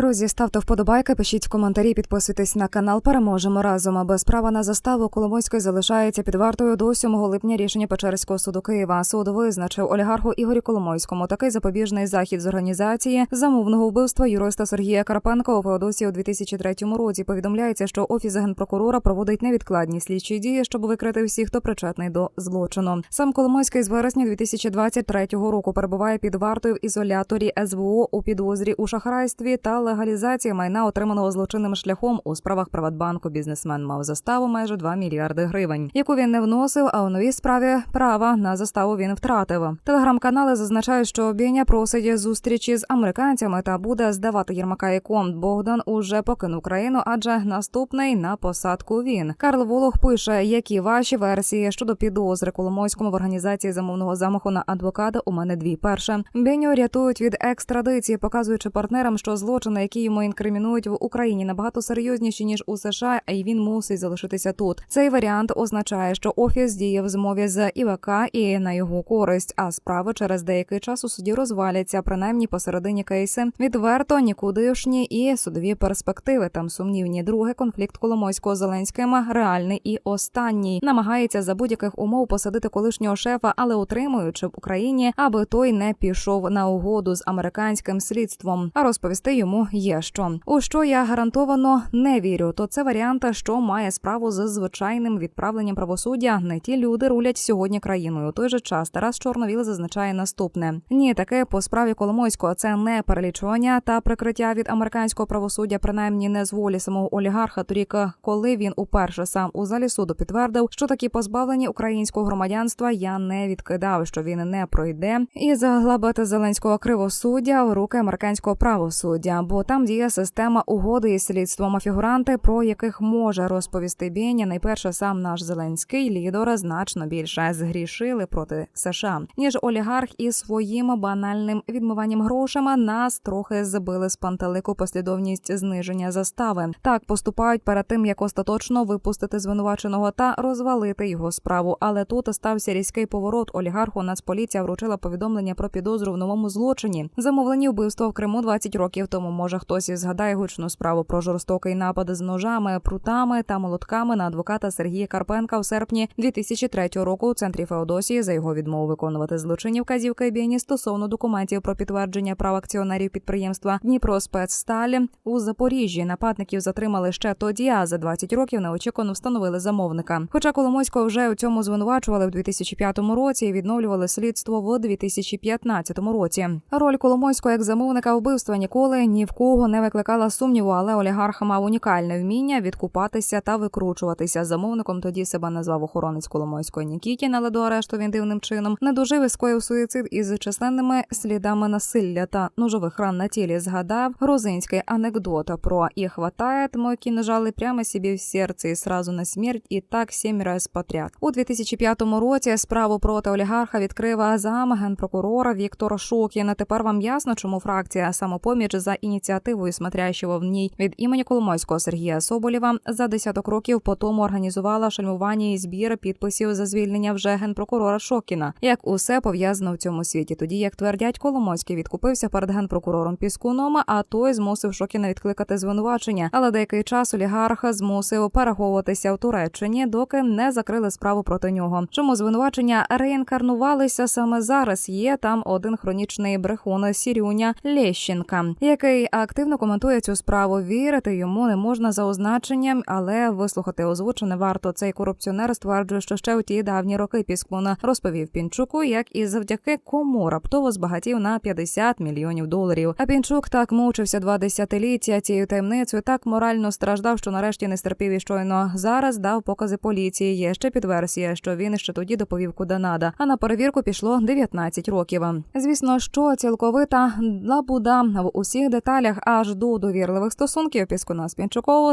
Друзі, ставте вподобайки, пишіть коментарі, підписуйтесь на канал. Переможемо разом. А Без права на заставу Коломойської залишається під вартою до 7 липня рішення Печерського суду Києва. Суд визначив олігарху Ігорі Коломойському такий запобіжний захід з організації замовного вбивства юриста Сергія Карпенка у Феодосії у 2003 році. Повідомляється, що офіс генпрокурора проводить невідкладні слідчі дії, щоб викрити всіх, хто причетний до злочину. Сам Коломойський з вересня 2023 року перебуває під вартою в ізоляторі СВО у підозрі у шахрайстві та легалізації майна, отриманого злочинним шляхом у справах Приватбанку. Бізнесмен мав заставу майже 2 мільярди гривень, яку він не вносив. А у новій справі права на заставу він втратив. Телеграм-канали зазначають, що Біня просить зустрічі з американцями та буде здавати Єрмака і Комт. Богдан уже покинув країну, адже наступний на посадку він. Карл Волох пише, які ваші версії щодо підозри Коломойському в організації замовного замаху на адвоката. У мене дві. Перше Беню рятують від екстрадиції, показуючи партнерам, що злочини, які йому інкримінують в Україні, набагато серйозніші ніж у США, й він мусить залишитися тут. Цей варіант означає, що офіс діє в змові з ІВК і на його користь, а справи через деякий час у суді розваляться, принаймні посередині кейси. Відверто нікудишні і судові перспективи там сумнівні. Друге конфлікт Коломойського Зеленським реальний і останній намагається за будь-яких умов посадити колишнього шефа, але утримуючи в Україні, аби той не пішов на угоду з американським слідством. А розповісти йому є що. У що я гарантовано не вірю. То це варіант, що має справу з звичайним відправленням правосуддя. Не ті люди рулять сьогодні країною. У той же час Тарас Чорновіл зазначає наступне: ні, таке по справі Коломойського це не перелічування та прикриття від американського правосуддя, принаймні не з волі самого олігарха. Торік, коли він уперше сам у залі суду підтвердив, що такі позбавлені українського громадянства я не відкидав, що він не пройде, і заглабити зеленського кривосуддя в руки американського правосуддя, бо там діє система угоди із слідством. Фігуранти, про яких може розповісти Бєня, найперше сам наш зеленський лідер значно більше згрішили проти США, ніж олігарх із своїм банальним відмиванням грошима нас трохи збили з пантелику послідовність зниження застави. Так поступають перед тим, як остаточно випустити звинуваченого та розвалити його справу. Але тут стався різкий поворот. Олігарху Нацполіція вручила повідомлення про підозру в новому злочині. Замовлені вбивства в Криму 20 років тому. Може хтось і згадає гучну справу про жорстокий напад з ножами, прутами та молотками на адвоката Сергія Карпенка в серпні 2003 року у центрі Феодосії за його відмову виконувати злочинні вказівки Біні стосовно документів про підтвердження прав акціонерів підприємства Дніпроспецсталі у Запоріжжі. Нападників затримали ще тоді, а за 20 років неочікувано встановили замовника. Хоча Коломойського вже у цьому звинувачували в 2005 році і відновлювали слідство в 2015 році. Роль Коломойського як замовника вбивства ніколи ні в кого не викликала сумніву, але олігарх мав унікальне вміння відкупатися та викручуватися. Замовником тоді себе назвав охоронець Коломойської Нікітін, але до арешту він дивним чином не дожив і скоїв суїцид із численними слідами насилля та ножових ран на тілі. Згадав грузинський анекдот про і хватає мой кинжали прямо собі в серце і сразу на смерть, і так сім раз подряд. У 2005 році справу проти олігарха відкрив зам генпрокурора Віктор Шокін. Тепер вам ясно, чому фракція самопоміч за ініціативою смотрящого в ній від імені Коломойського Сергія Соболєва за десяток років по тому організувала шальмування і збір підписів за звільнення вже генпрокурора Шокіна. Як усе пов'язано в цьому світі, тоді як твердять, Коломойський відкупився перед генпрокурором Піскуном, а той змусив Шокіна відкликати звинувачення. Але деякий час олігарха змусив переховуватися в Туреччині, доки не закрили справу проти нього. Чому звинувачення реінкарнувалися саме зараз? Є там один хронічний брехун Сірюня Лещенка, який активно коментує цю справу. Вірити йому не можна за означенням, але вислухати озвучене варто. Цей корупціонер стверджує, що ще у ті давні роки Піскун розповів Пінчуку, як і завдяки кому раптово збагатів на 50 мільйонів доларів. А Пінчук так мучився два десятиліття цією таємницею, так морально страждав, що нарешті не стерпів і щойно зараз дав покази поліції. Є ще підверсія, що він ще тоді доповів куди нада. А на перевірку пішло 19 років. Звісно, що цілковита лабуда в усіх деталях аж до довірливих стосунків Піскуна з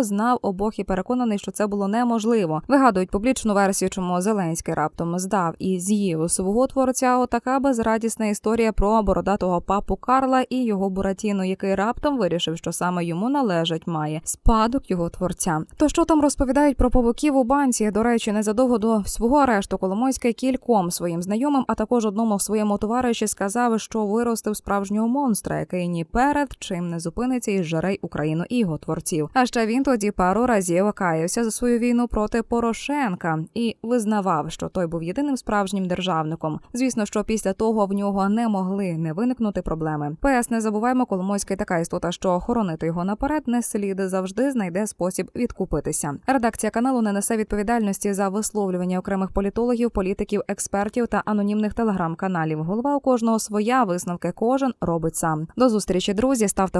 знав обох і переконаний, що це було неможливо. Вигадують публічну версію, чому Зеленський раптом здав і з'їв свого творця. Отака безрадісна історія про бородатого папу Карла і його Буратіну, який раптом вирішив, що саме йому належить має спадок його творця. То що там розповідають про павуків у банці? До речі, незадовго до свого арешту Коломойський кільком своїм знайомим, а також одному своєму товариші сказав, що виростив справжнього монстра, який ні перед чим не не зупиниться і зжере Україну і його творців. А ще він тоді пару разів каявся за свою війну проти Порошенка і визнавав, що той був єдиним справжнім державником. Звісно, що після того в нього не могли не виникнути проблеми. ПС не забуваємо, Коломойський така істота, що охоронити його наперед не слід завжди знайде спосіб відкупитися. Редакція каналу не несе відповідальності за висловлювання окремих політологів, політиків, експертів та анонімних телеграм-каналів. Голова у кожного своя висновки кожен робить сам. До зустрічі, друзі. Ставте